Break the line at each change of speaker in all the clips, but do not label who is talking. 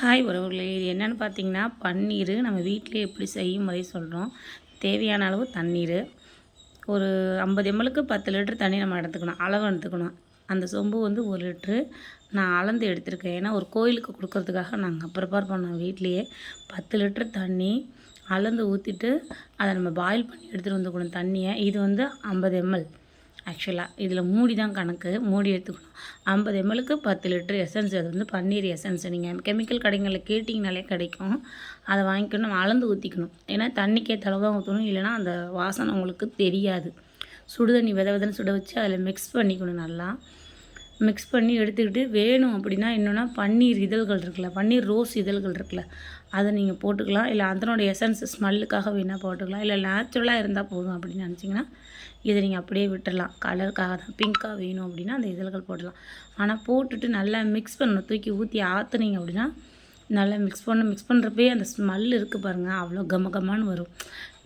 Hi உறவுகளே இது என்னென்னு பார்த்தீங்கன்னா பன்னீர். நம்ம வீட்டிலே எப்படி செய்யும் முறை சொல்கிறோம் தேவையான அளவு தண்ணீர். ஒரு ஐம்பது எம்எலுக்கு பத்து லிட்டர் தண்ணி நம்ம எடுத்துக்கணும். அளவு எடுத்துக்கணும். அந்த சொம்பு வந்து ஒரு லிட்ரு நான் அளந்து எடுத்திருக்கேன். ஏன்னா ஒரு கோயிலுக்கு கொடுக்கறதுக்காக நாங்கள் ப்ரிப்பேர் பண்ணோம் வீட்லேயே பத்து லிட்டர் தண்ணி அளந்து ஊற்றிட்டு அதை நம்ம பாயில் பண்ணி எடுத்துகிட்டு வந்துக்கணும் தண்ணியை. இது வந்து ஐம்பது எம்எல். ஆக்சுவலாக இதில் மூடி தான் கணக்கு மூடி எடுத்துக்கணும். ஐம்பது எம்எலுக்கு பத்து லிட்டர் எசன்ஸ் அது வந்து பன்னீர் எசன்ஸ் நீங்கள் கெமிக்கல் கடைகளில் கேட்டிங்கனாலே கிடைக்கும். அதை வாங்கிக்கணும் நம்ம அளந்து ஊற்றிக்கணும் ஏன்னா தண்ணிக்கே தளவு தான் ஊற்றணும் இல்லைனா அந்த வாசனை உங்களுக்கு தெரியாது. சுடு தண்ணி வித விதன்னு சுட வச்சு அதில் மிக்ஸ் பண்ணிக்கணும் நல்லா. மிக்ஸ் பண்ணி எடுத்துக்கிட்டு வேணும் அப்படின்னா என்னென்னா பன்னீர் இதழ்கள் இருக்குல்ல பன்னீர் ரோஸ் இதழ்கள் இருக்குல்ல அதை நீங்கள் போட்டுக்கலாம். இல்லை அதனோட எசன்ஸ் ஸ்மெல்லுக்காக வேணால் போட்டுக்கலாம். இல்லை நேச்சுரலாக இருந்தால் போதும் அப்படின்னு நினச்சிங்கன்னா இதை நீங்கள் அப்படியே விட்டுடலாம் கலருக்காக தான். பிங்க்காக வேணும் அப்படின்னா அந்த இதழ்கள் போடலாம் ஆனால் போட்டுட்டு நல்லா மிக்ஸ் பண்ணணும். தூக்கி ஊற்றி ஆற்றுனீங்க அப்படின்னா நல்லா மிக்ஸ் பண்ண மிக்ஸ் பண்ணுறப்பே அந்த ஸ்மெல் இருக்குது பாருங்கள் அவ்வளோ கம கமான்னு வரும்.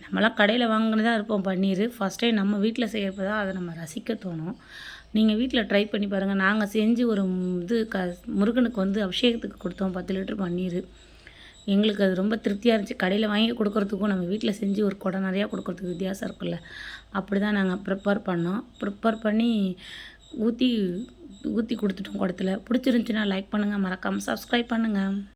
நம்மளாம் கடையில் வாங்கினதாக இருப்போம் பன்னீர். ஃபஸ்ட் டைம் நம்ம வீட்டில் செய்கிறப்ப தான் அதை நம்ம ரசிக்க தோணும். நீங்கள் வீட்டில் ட்ரை பண்ணி பாருங்கள் நாங்கள் செஞ்சு ஒரு இது க முருகனுக்கு வந்து அபிஷேகத்துக்கு கொடுத்தோம் பத்து லிட்டர் பன்னீர். எங்களுக்கு அது ரொம்ப திருப்தியாக இருந்துச்சு. கடையில் வாங்கி கொடுக்குறதுக்கும் நம்ம வீட்டில் செஞ்சு ஒரு குடம் நிறையா கொடுக்குறதுக்கு வித்தியாசம் இருக்குல்ல. அப்படி தான் நாங்கள் ப்ரிப்பேர் பண்ணோம். ப்ரிப்பேர் பண்ணி ஊற்றி ஊற்றி கொடுத்துட்டோம் குடத்துல. பிடிச்சிருந்துச்சின்னா லைக் பண்ணுங்கள் மறக்காமல் சப்ஸ்கிரைப் பண்ணுங்கள்